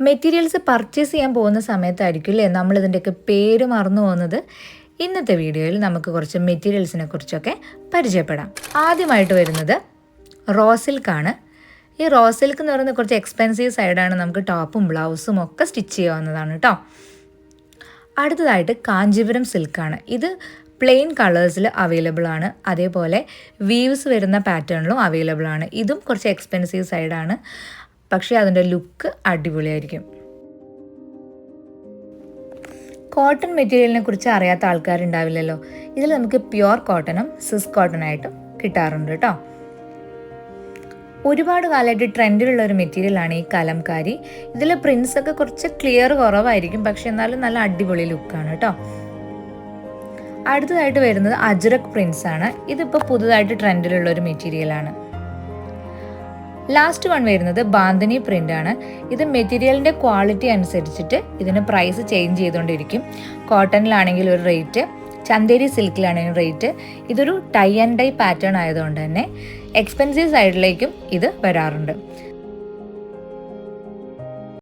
Materials purchase ചെയ്യാൻ പോകുന്ന സമയത്തായിരിക്കും അല്ലേ നമ്മളിതിന്റെയൊക്കെ പേര് മറന്നു പോകുന്നത്? ഇന്നത്തെ വീഡിയോയിൽ നമുക്ക് കുറച്ച് മെറ്റീരിയൽസിനെ കുറിച്ചൊക്കെ പരിചയപ്പെടാം. ആദ്യമായിട്ട് വരുന്നത് റോ സിൽക്കാണ് ഈ റോ സിൽക്ക് എന്ന് പറയുന്നത് കുറച്ച് എക്സ്പെൻസീവ് സൈഡാണ്. നമുക്ക് ടോപ്പും ബ്ലൗസും ഒക്കെ സ്റ്റിച്ച് ചെയ്യാവുന്നതാണ് കേട്ടോ അടുത്തതായിട്ട് കാഞ്ചീപുരം സിൽക്കാണ് ഇത് പ്ലെയിൻ കളേഴ്സിൽ അവൈലബിൾ ആണ്. അതേപോലെ വീവ്സ് വരുന്ന പാറ്റേണിലും അവൈലബിൾ ആണ്. ഇതും കുറച്ച് എക്സ്പെൻസീവ് സൈഡാണ്. പക്ഷേ അതിന്റെ ലുക്ക് അടിപൊളിയായിരിക്കും. കോട്ടൺ മെറ്റീരിയലിനെ കുറിച്ച് അറിയാത്ത ആൾക്കാരുണ്ടാവില്ലല്ലോ. ഇതിൽ നമുക്ക് പ്യുവർ കോട്ടണും സിസ് കോട്ടണായിട്ടും കിട്ടാറുണ്ട് കേട്ടോ. ഒരുപാട് കാലമായിട്ട് ട്രെൻഡിലുള്ള ഒരു മെറ്റീരിയലാണ് ഈ കലംകാരി. ഇതിൽ പ്രിൻസ് ഒക്കെ കുറച്ച് ക്ലിയർ കുറവായിരിക്കും പക്ഷെ എന്നാലും നല്ല അടിപൊളി ലുക്കാണ് കേട്ടോ. അടുത്തതായിട്ട് വരുന്നത് അജ്രക് പ്രിൻസ് ആണ്. ഇതിപ്പോൾ പുതുതായിട്ട് ട്രെൻഡിലുള്ള ഒരു മെറ്റീരിയലാണ്. ലാസ്റ്റ് വൺ വരുന്നത് ബാന്തിനി പ്രിന്റ് ആണ്. ഇത് മെറ്റീരിയലിന്റെ ക്വാളിറ്റി അനുസരിച്ചിട്ട് ഇതിന് പ്രൈസ് ചേഞ്ച് ചെയ്തുകൊണ്ടിരിക്കും കോട്ടണിലാണെങ്കിൽ ഒരു റേറ്റ് ചന്തേരി സിൽക്കിലാണെങ്കിൽ റേറ്റ് ഇതൊരു ടൈ ആൻഡ് ഡൈ പാറ്റേൺ ആയതുകൊണ്ട് തന്നെ എക്സ്പെൻസീവ് സൈഡിലേക്കും ഇത് വരാറുണ്ട്.